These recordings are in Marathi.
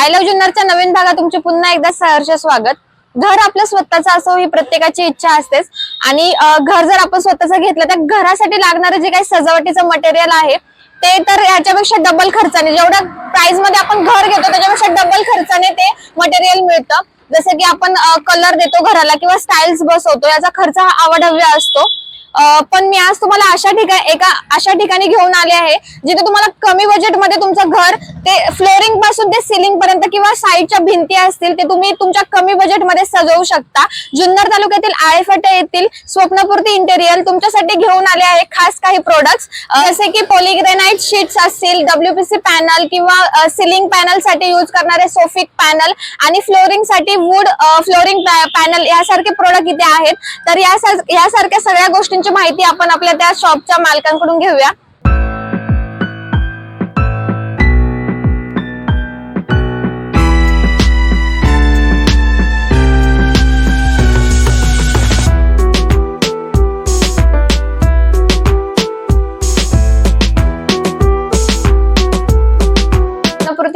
आय लव्ह जुन्नरच्या नवीन भागात तुमचे पुन्हा एकदा सहर्ष स्वागत. घर आपलं स्वतःचं असो ही प्रत्येकाची इच्छा असतेच. आणि घर जर आपण स्वतःचं घेतलं तर घरासाठी लागणारं जे काही सजावटीचं मटेरियल आहे ते तर याच्यापेक्षा डबल खर्चाने जेवढ्या प्राइसमध्ये आपण घर घेतो त्याच्यापेक्षा डबल खर्चाने ते मटेरियल मिळतं. जसं की आपण कलर देतो घराला किंवा स्टाईल्स बसवतो याचा खर्च हा आवडव्य असतो. पण मी आज तुम्हाला अशा ठिकाणी एका अशा ठिकाणी घेऊन आले आहे जिथे तुम्हाला कमी बजेटमध्ये तुमचं घर ते फ्लोरिंगपासून ते सिलिंग पर्यंत किंवा साईडच्या भिंती असतील ते तुम्ही तुमच्या कमी बजेटमध्ये सजवू शकता. जुन्नर तालुक्यातील आळेफटे येथील स्वप्नपूर्ती इंटेरियर तुमच्यासाठी घेऊन आले आहे खास काही प्रोडक्ट्स जसे की पॉलिग्रेनाइट शीट्स असतील डब्ल्यूपीसी पॅनल किंवा सिलिंग पॅनलसाठी यूज करणारे सोफिक पॅनल आणि फ्लोरिंगसाठी वूड फ्लोरिंग पॅनल यासारखे प्रोडक्ट इथे आहेत. तर यासारख्या सगळ्या गोष्टी गोष्टींची माहिती आपण आपल्या त्या शॉपच्या मालकांकडून घेऊया.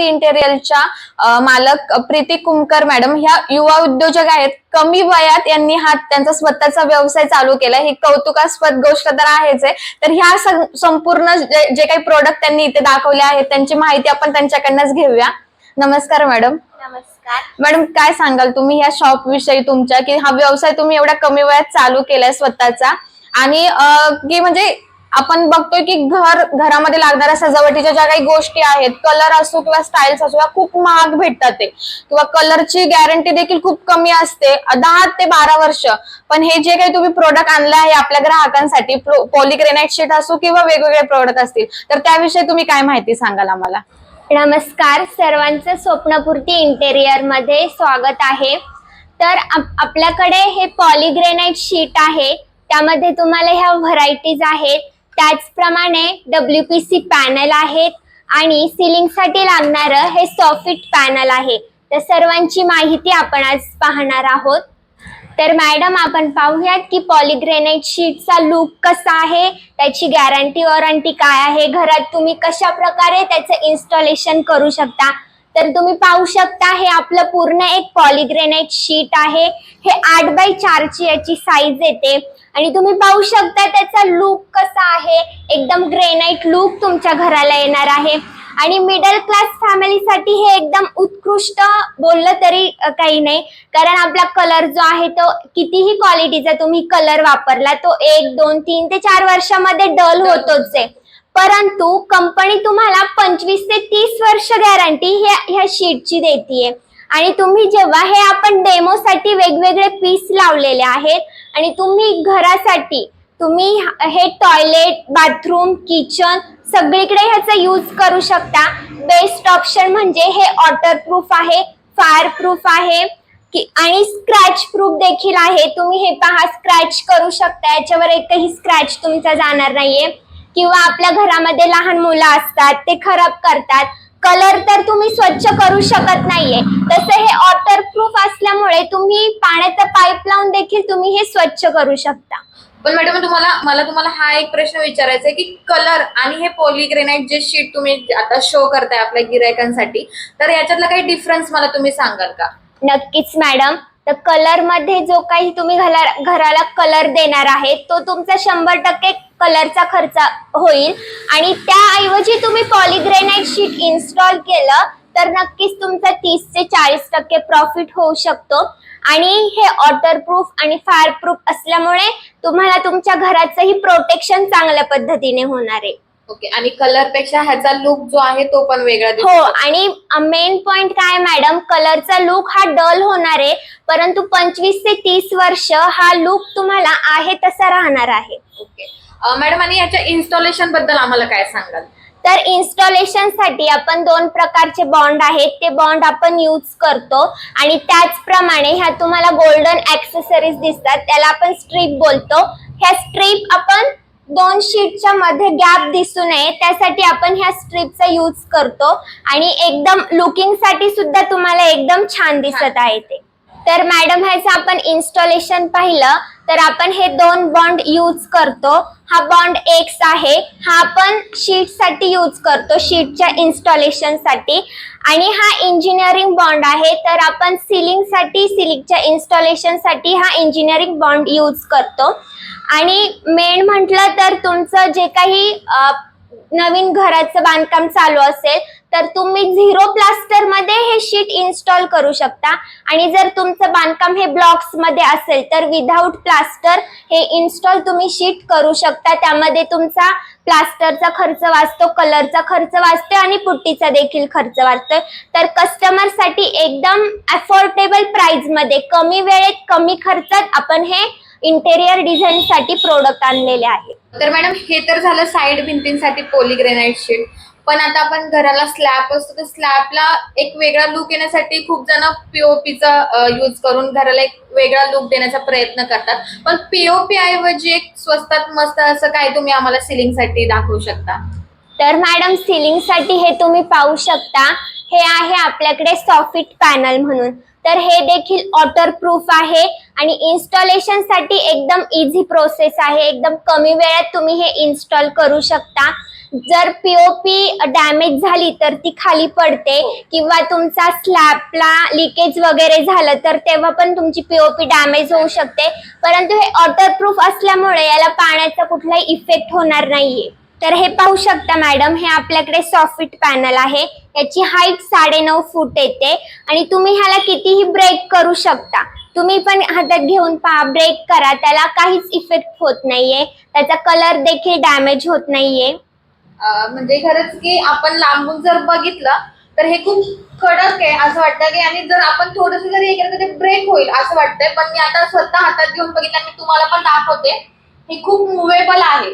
पूर्ती इंटेरियलच्या मालक प्रीती कुमकर मॅडम ह्या युवा उद्योजक आहेत. कमी वयात यांनी हा त्यांचा स्वतःचा व्यवसाय चालू केला. ही कौतुकास्पद गोष्ट तर आहेच आहे. तर ह्या संपूर्ण जे काही प्रोडक्ट त्यांनी इथे दाखवले आहेत त्यांची माहिती आपण त्यांच्याकडनंच घेऊया. नमस्कार मॅडम. नमस्कार. मॅडम काय सांगाल तुम्ही ह्या शॉप विषयी तुमच्या? की हा व्यवसाय तुम्ही एवढ्या कमी वयात चालू केलाय स्वतःचा. आणि की म्हणजे आपण बघतोय की घर घरामध्ये लागणाऱ्या सजावटीच्या ज्या काही गोष्टी आहेत कलर असो किंवा स्टाईल्स असो या खूप महाग भेटतात ते. किंवा कलरची गॅरंटी देखील खूप कमी असते दहा ते बारा वर्ष. पण हे जे काही तुम्ही प्रोडक्ट आणले आहे आपल्या ग्राहकांसाठी पॉलिग्रेनाइट शीट असो किंवा वेगवेगळे प्रोडक्ट असतील तर त्याविषयी तुम्ही काय माहिती सांगाल आम्हाला? नमस्कार सर्वांचं स्वप्नपूर्ती इंटेरियरमध्ये स्वागत आहे. तर आपल्याकडे हे पॉलिग्रेनाइट शीट आहे त्यामध्ये तुम्हाला ह्या व्हरायटीज आहेत. त्याचप्रमाणे डब्ल्यू पी सी पॅनल आहेत आणि सिलिंगसाठी लागणारं हे सॉफिट पॅनल आहे. तर सर्वांची माहिती आपण आज पाहणार आहोत. तर मॅडम आपण पाहूयात की पॉलिग्रेनाइट शीटचा लुक कसा आहे? त्याची गॅरंटी वॉरंटी काय आहे? घरात तुम्ही कशा प्रकारे त्याचं इन्स्टॉलेशन करू शकता? तर तुम्ही पाहू शकता हे आपलं पूर्ण एक पॉलिग्रेनाइट शीट आहे. हे आठ बाय चारची याची साईज येते. आणि तुम्ही पाहू शकता त्याचा लुक कसा आहे. एकदम ग्रेनाइट लुक तुमच्या घराला येणार आहे. आणि मिडल क्लास फॅमिलीसाठी हे एकदम उत्कृष्ट बोललं तरी काही नाही. कारण आपला कलर जो आहे तो कितीही क्वालिटीचा तुम्ही कलर वापरला तो एक दोन तीन ते चार वर्षामध्ये डल होतोच आहे. परंतु कंपनी तुम्हाला पंचवीस ते तीस वर्ष गॅरंटी ह्या ह्या शीटची देतीये. आणि तुम्ही जेव्हा हे आपण डेमोसाठी वेगवेगळे पीस लावलेले आहेत आणि तुम्ही घरासाठी तुम्ही हे टॉयलेट बाथरूम किचन सगळीकडे ह्याचा यूज करू शकता. बेस्ट ऑप्शन म्हणजे हे वॉटर प्रूफ आहे फायर प्रूफ आहे की आणि स्क्रॅच प्रूफ देखील आहे. तुम्ही हे पहा स्क्रॅच करू शकता. याच्यावर एकही स्क्रॅच तुमचा जाणार नाहीये. किंवा आपल्या घरामध्ये लहान मुलं असतात ते खराब करतात. कलर तर तुम्ही स्वच्छ करू शकत नाहीये. तसं हे वॉटर प्रूफ असल्यामुळे तुम्ही पाण्याचा पाईप लावून देखील तुम्ही हे स्वच्छ करू शकता. पण मॅडम तुम्हाला मला तुम्हाला हा एक प्रश्न विचारायचा आहे की कलर आणि हे पॉलिग्रेनाइट जे शीट तुम्ही आता शो करताय आपल्या गिरायकांसाठी तर याच्यातला काही डिफरन्स मला तुम्ही सांगाल का? नक्कीच मॅडम तर कलरमध्ये जो काही तुम्ही घरा घराला कलर देणार आहे तो तुमचा शंभर टक्के कलरचा खर्च होईल. आणि त्याऐवजी तुम्ही पॉलिग्रेनाइट शीट इन्स्टॉल केलं तर नक्कीच तुमचा तीस ते चाळीस टक्के प्रॉफिट होऊ शकतो. आणि हे वॉटरप्रूफ आणि फायर प्रूफ असल्यामुळे तुम्हाला तुमच्या घराचंही प्रोटेक्शन चांगल्या पद्धतीने होणार आहे. ओके आणि कलरपेक्षा ह्याचा लुक जो आहे तो पण वेगळा हो आणि मेन पॉइंट काय मॅडम कलरचा लुक हा डल होणार आहे परंतु पंचवीस ते तीस वर्ष हा लुक तुम्हाला आहे तसा राहणार आहे. ओके मॅडम आणि याच्या इन्स्टॉलेशनबद्दल आम्हाला काय सांगाल? तर इन्स्टॉलेशनसाठी आपण दोन प्रकारचे बॉन्ड आहेत. ते बॉन्ड आपण यूज करतो आणि त्याचप्रमाणे ह्या तुम्हाला गोल्डन ऍक्सेसरीज दिसतात. त्याला आपण स्ट्रीप बोलतो. ह्या स्ट्रीप आपण दोन शीटच्या मध्ये गॅप दिसू नये. त्यासाठी आपण ह्या स्ट्रीपचा यूज करतो. आणि एकदम लुकिंगसाठी सुद्धा तुम्हाला एकदम छान दिसत आहे ते. तर मॅडम ह्याचं आपण इन्स्टॉलेशन पाहिलं तर आपण हे दोन बॉन्ड यूज करतो. हा बॉन्ड एक्स आहे. हा आपण शीटसाठी यूज करतो शीटच्या इन्स्टॉलेशनसाठी. आणि हा इंजिनिअरिंग बॉन्ड आहे तर आपण सिलिंगसाठी सिलिंगच्या इन्स्टॉलेशनसाठी हा इंजिनिअरिंग बॉन्ड यूज करतो. आणि मेन म्हटलं तर तुमचं जे काही नवीन घराचं बांधकाम चालू असेल तर तुम्ही झिरो प्लास्टरमध्ये हे शीट इन्स्टॉल करू शकता. आणि जर तुमचं बांधकाम हे ब्लॉक्समध्ये असेल तर विदाउट प्लास्टर हे इन्स्टॉल तुम्ही शीट करू शकता. त्यामध्ये तुमचा प्लास्टरचा खर्च वाचतो कलरचा खर्च वाचतोय आणि पुट्टीचा देखील खर्च वाचतोय. तर कस्टमरसाठी एकदम अफोर्डेबल प्राइसमध्ये कमी वेळेत कमी खर्चात आपण हे इंटेरियर डिझाईन साठी प्रोडक्ट आणलेले आहे. तर मॅडम हे तर झालं साईड भिंतींसाठी पॉलिग्रेनाइट शीट पण आता आपण घराला स्लॅब असतो तर स्लॅबला एक वेगळा लुक येण्यासाठी खूप जण पीओपीचा यूज करून घराला एक वेगळा लुक देण्याचा प्रयत्न करतात. पण पीओपी ऐवजी एक स्वस्तात मस्त असं काय तुम्ही आम्हाला सिलिंगसाठी दाखवू शकता? तर मॅडम सिलिंगसाठी हे तुम्ही पाहू शकता. हे आहे आपल्याकडे सॉफिट पॅनल म्हणून. तर हे देखील वॉटर प्रूफ आहे आणि इन्स्टॉलेशनसाठी एकदम इझी प्रोसेस आहे. एकदम कमी वेळात तुम्ही हे इन्स्टॉल करू शकता. जर पीओपी डॅमेज झाली तर ती खाली पडते किंवा तुमचा स्लॅबला लिकेज वगैरे झालं तर तेव्हा पण तुमची पीओपी डॅमेज होऊ शकते. परंतु हे वॉटरप्रूफ असल्यामुळे याला पाण्याचा कुठलाही इफेक्ट होणार नाहीये. तर हे पाहू शकता मॅडम हे आपल्याकडे सॉफिट पॅनल आहे. याची हाईट साडेनऊ फूट येते आणि तुम्ही ह्याला कितीही ब्रेक करू शकता. तुम्ही पण हातात घेऊन पहा ब्रेक करा. त्याला काहीच इफेक्ट होत नाहीये. त्याचा कलर देखील डॅमेज होत नाहीये. म्हणजे खरंच की आपण लांबून जर बघितलं तर हे खूप कडक आहे असं वाटतं की आणि जर आपण थोडस जरी हे केलं तर ते ब्रेक होईल असं वाटतंय. पण मी आता स्वतः हातात घेऊन बघितलं आणि मी तुम्हाला पण दाखवते. हे खूप मुवेबल आहे.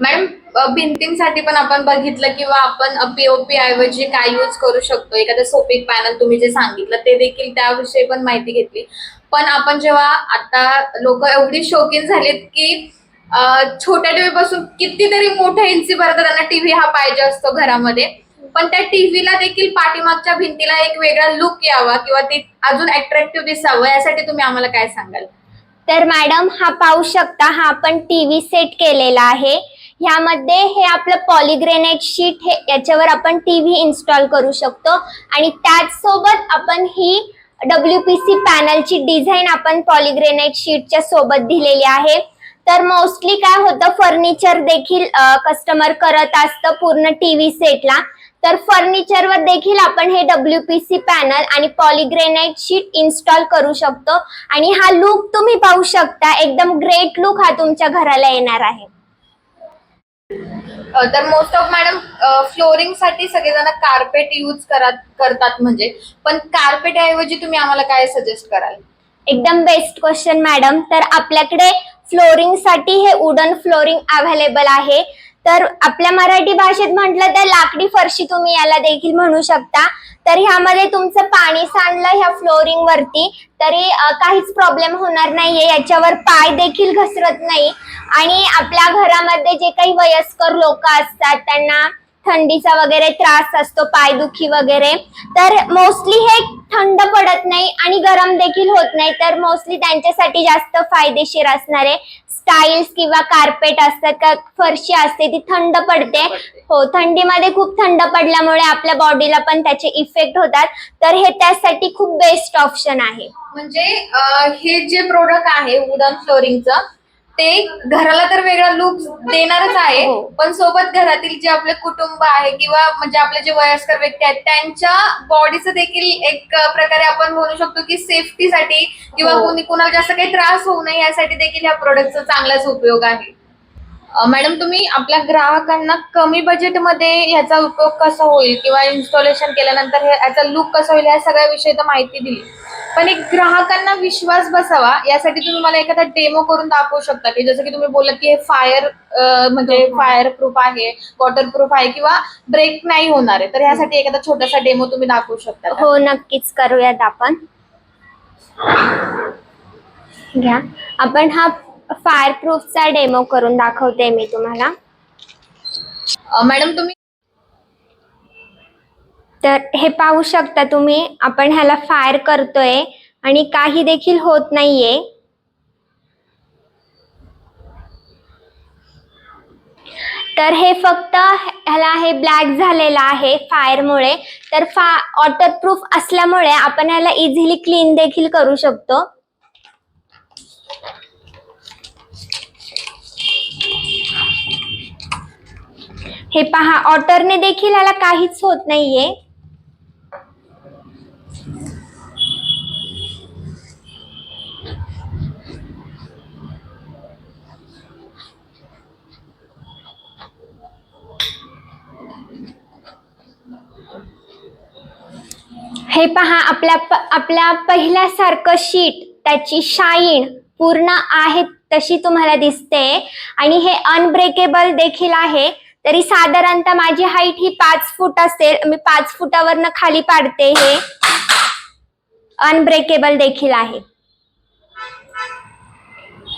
मॅडम भिंतींसाठी पण आपण बघितलं किंवा आपण पीओपी ऐवजी काय यूज करू शकतो? एखादं सोपिक पॅनल तुम्ही जे सांगितलं ते देखील त्याविषयी पण माहिती घेतली. पण आपण जेव्हा आता लोक एवढी शौकीन झालीत की छोट्या टीव्ही पासून कितीतरी मोठ्या भरतात त्यांना टीव्ही हा पाहिजे असतो घरामध्ये. पण त्या टीव्हीला देखील पाठीमागच्या भिंतीला एक वेगळा लुक यावा किंवा ती अजून अट्रॅक्टिव्ह दिसावं यासाठी तुम्ही आम्हाला काय सांगाल? तर मॅडम हा पाहू शकता हा आपण टीव्ही सेट केलेला आहे. ह्यामध्ये हे आपलं पॉलिग्रेनेट शीट हे याच्यावर आपण टीव्ही इन्स्टॉल करू शकतो. आणि त्याचसोबत आपण ही डब्ल्यू पी सी पॅनलची डिझाईन आपण पॉलिग्रेनेट शीटच्या सोबत दिलेली आहे. तर मोस्टली काय होतं फर्निचर देखील कस्टमर करत असतं पूर्ण टीव्ही सेटला तर फर्निचरवर देखील आपण हे डब्ल्यू पी सी पॅनल आणि पॉलिग्रेनाइट शीट इन्स्टॉल करू शकतो. आणि हा लुक तुम्ही पाहू शकता एकदम ग्रेट लुक हा तुमच्या घराला येणार आहे. तर मोस्ट ऑफ मॅडम फ्लोरिंगसाठी सगळेजण कार्पेट यूज करत करतात म्हणजे. पण कार्पेट ऐवजी तुम्ही आम्हाला काय सजेस्ट कराल? एकदम बेस्ट क्वेश्चन मॅडम तर आपल्याकडे फ्लोरिंगसाठी हे वुडन फ्लोरिंग अवेलेबल आहे. तर आपल्या मराठी भाषेत म्हटलं तर लाकडी फरशी तुम्ही याला देखील म्हणू शकता. तर ह्यामध्ये तुमचं पाणी सांडलं ह्या फ्लोरिंग वरती तरी काहीच प्रॉब्लेम होणार नाहीये. याच्यावर पाय देखील घसरत नाही. आणि आपल्या घरामध्ये जे काही वयस्कर लोक असतात त्यांना थंडीचा वगैरे त्रास असतो पायदुखी वगैरे. तर मोस्टली हे थंड पडत नाही आणि गरम देखील होत नाही. तर मोस्टली त्यांच्यासाठी जास्त फायदेशीर असणारे स्टाईल्स किंवा कार्पेट असतात का फरशी असते ती थंड पडते. हो थंडीमध्ये खूप थंड पडल्यामुळे आपल्या बॉडीला पण त्याचे इफेक्ट होतात. तर हे त्यासाठी खूप बेस्ट ऑप्शन आहे. म्हणजे हे जे प्रोडक्ट आहे वुडन फ्लोरिंगचं ते घराला तर वेगळा लुक देणारच आहे हो. पण सोबत घरातील जे आपले कुटुंब आहे किंवा म्हणजे आपले जे वयस्कर व्यक्ती आहेत त्यांच्या बॉडीचं देखील एक प्रकारे आपण म्हणू शकतो की सेफ्टीसाठी किंवा हो. कोणी कुणाला जास्त काही त्रास होऊ नये यासाठी देखील ह्या प्रोडक्टचा चांगलाच उपयोग आहे मॅडम तुम्ही आपल्या ग्राहकांना कमी बजेटमध्ये ह्याचा उपयोग कसा होईल किंवा इन्स्टॉलेशन केल्यानंतर हे- याचा लुक कसा होईल या सगळ्या विषयी तर माहिती दिली. पण एक ग्राहकांना विश्वास बसावा यासाठी तुम्ही मला एखादा डेमो करून दाखवू शकता की जसं की तुम्ही बोलत की हे फायर म्हणजे फायर प्रूफ आहे वॉटर प्रूफ आहे किंवा ब्रेक नाही होणार आहे तर ह्यासाठी एखादा छोटासा डेमो तुम्ही दाखवू शकता? हो नक्कीच करूयात आपण. घ्या. आपण हा फायर प्रूफचा डेमो करून दाखवते मी तुम्हाला. मॅडम तुम्ही तर हे पाहू शकता तुम्ही आपण ह्याला फायर करतोय आणि काही देखील होत नाहीये. तर हे फक्त ह्याला हे ब्लॅक झालेलं आहे फायरमुळे. तर फा वॉटरप्रूफ असल्यामुळे आपण ह्याला इझिली क्लीन देखील करू शकतो. हे पहा ऑटरने देखील याला काहीच होत नाहीये. हे पहा आपल्या आपल्या पहिल्यासारखं शीट त्याची शाईन पूर्ण आहे तशी तुम्हाला दिसते. आणि हे अनब्रेकेबल देखील आहे. तरी साधारणतः माझी हाईट ही पाच फूट असेल मी पाच फुटावरनं खाली पाडते हे. अनब्रेकेबल देखील आहे.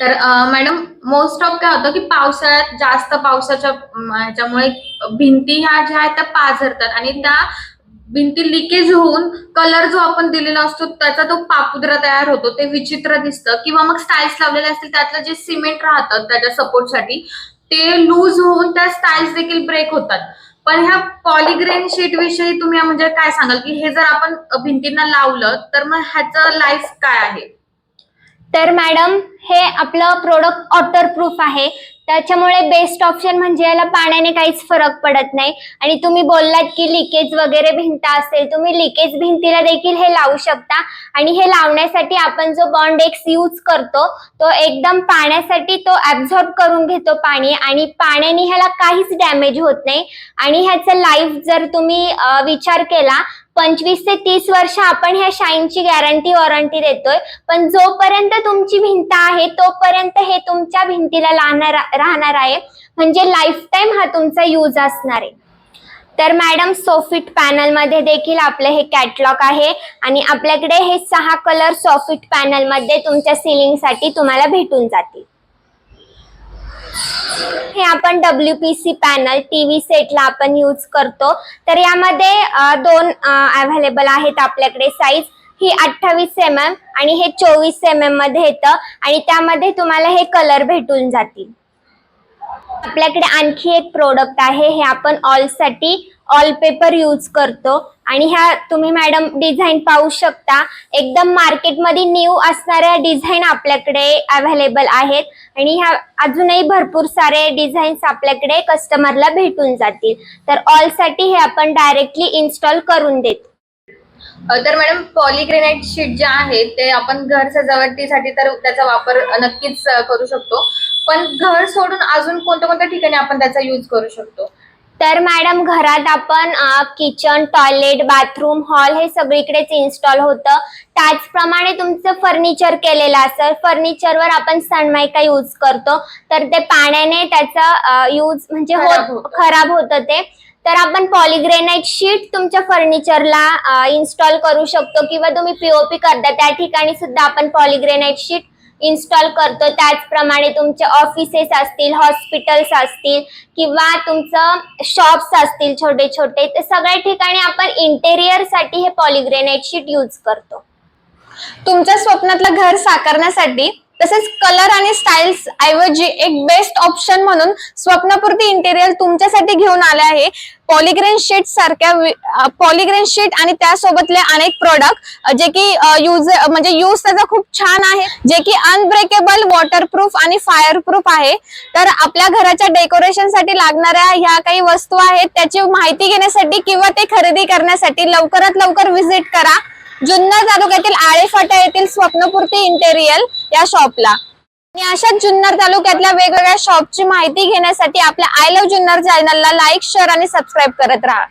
तर मॅडम मोस्ट ऑफ काय होतं की पावसाळ्यात जास्त पावसाच्या ह्याच्यामुळे भिंती ह्या ज्या आहेत त्या पाझरतात आणि त्या भिंती लिकेज होऊन कलर जो आपण दिलेला असतो त्याचा तो पापुद्रा तयार होतो ते विचित्र दिसतं. किंवा मग स्टाईल्स लावलेले असतील त्यातलं जे सिमेंट राहतं त्याच्या सपोर्टसाठी ते लूज होऊन त्या स्टाईल्स देखील ब्रेक होतात. पण ह्या पॉलिग्रेन शीट विषयी तुम्ही म्हणजे काय सांगाल? की हे जर आपण भिंतींना लावलं तर मग ह्याचं लाईफ काय आहे? तर मॅडम हे आपलं प्रोडक्ट वॉटरप्रूफ आहे. त्याच्यामुळे बेस्ट ऑप्शन म्हणजे याला पाण्याने काहीच फरक पडत नाही. आणि तुम्ही बोललात की लिकेज वगैरे भिंत असेल तुम्ही लिकेज भिंतीला देखील हे लावू शकता. आणि हे लावण्यासाठी आपण जो बॉन्ड एक्स यूज करतो तो एकदम पाण्यासाठी तो ऍब्झॉर्ब करून घेतो पाणी आणि पाण्याने ह्याला काहीच डॅमेज होत नाही. आणि ह्याचं लाईफ जर तुम्ही विचार केला पंचवीस ते तीस वर्ष आपण ह्या शाईनची गॅरंटी वॉरंटी देतोय. पण जोपर्यंत तुमची भिंत आहे तोपर्यंत हे तुमच्या भिंतीला राहणार राहणार आहे. म्हणजे लाईफ टाईम हा तुमचा यूज असणार आहे. तर मॅडम सोफिट पॅनलमध्ये देखील आपलं हे कॅटलॉग आहे. आणि आपल्याकडे हे सहा कलर सोफिट पॅनलमध्ये तुमच्या सिलिंगसाठी तुम्हाला भेटून जातील. हे आपण W P C panel TV सेटला आपण यूज करतो. तर यामध्ये दोन अवेलेबल आहेत आपल्याकडे साईज ही अठ्ठावीस एम एम आणि हे चोवीस एम एममध्ये येतं. आणि त्यामध्ये तुम्हाला हे कलर भेटून जातील. आपल्याकडे आणखी एक प्रोडक्ट आहे. हे आपण ऑलसाठी ऑल पेपर यूज करतो. आणि ह्या तुम्ही मॅडम डिझाईन पाहू शकता. एकदम मार्केटमध्ये न्यू असणाऱ्या डिझाईन आपल्याकडे अवेलेबल आहेत. आणि ह्या अजूनही भरपूर सारे डिझाईन्स आपल्याकडे कस्टमरला भेटून जातील. तर ऑलसाठी हे आपण डायरेक्टली इन्स्टॉल करून देतो. तर मॅडम पॉलिग्रेनाइट शीट जे आहे ते आपण घर सजावटीसाठी तर त्याचा वापर नक्कीच करू शकतो. पण घर सोडून अजून कोणत्या कोणत्या ठिकाणी आपण त्याचा यूज करू शकतो? तर मॅडम घरात आपण किचन टॉयलेट बाथरूम हॉल हे सगळीकडेच इन्स्टॉल होतं. त्याचप्रमाणे तुमचं फर्निचर केलेलं असेल फर्निचरवर आपण सनमायका यूज करतो. तर ते पाण्याने त्याचा यूज म्हणजे. खराब होतं ते. तर आपण पॉलिग्रेनाइट शीट तुमच्या फर्निचरला इन्स्टॉल करू शकतो किंवा तुम्ही पीओपी करता. त्या ठिकाणी सुद्धा आपण पॉलिग्रेनाइट शीट इन्स्टॉल करतो. त्याचप्रमाणे तुमचे ऑफिसेस असतील हॉस्पिटल्स असतील किंवा तुमचं शॉप्स असतील छोटे छोटे तर सगळ्या ठिकाणी आपण इंटेरियरसाठी हे पॉलिग्रेनाइट शीट यूज करतो. तुमच्या स्वप्नातलं घर साकारण्यासाठी तसेच कलर आणि स्टाईल्स ऐवजी एक बेस्ट ऑप्शन म्हणून स्वप्नपूर्ती इंटेरियर तुमच्यासाठी घेऊन आले आहे. पॉलिग्रेन शीट सारख्या पॉलिग्रेन शीट आणि त्यासोबतले अनेक प्रोडक्ट जे की यूज म्हणजे यूज त्याचा खूप छान आहे. जे की अनब्रेकेबल वॉटरप्रूफ आणि फायरप्रूफ आहे. तर आपल्या घराच्या डेकोरेशनसाठी लागणाऱ्या ह्या काही वस्तू आहेत त्याची माहिती घेण्यासाठी किंवा ते खरेदी करण्यासाठी लवकरात लवकर व्हिजिट करा. जुन्नर तालुक्यातील आळेफाटा येथील स्वप्नपूर्ती इंटेरियल या शॉपला आणि अशाच जुन्नर तालुक्यातल्या वेगवेगळ्या शॉपची माहिती घेण्यासाठी आपल्या आय लव्ह जुन्नर चॅनलला लाईक शेअर आणि सबस्क्राईब करत राहा.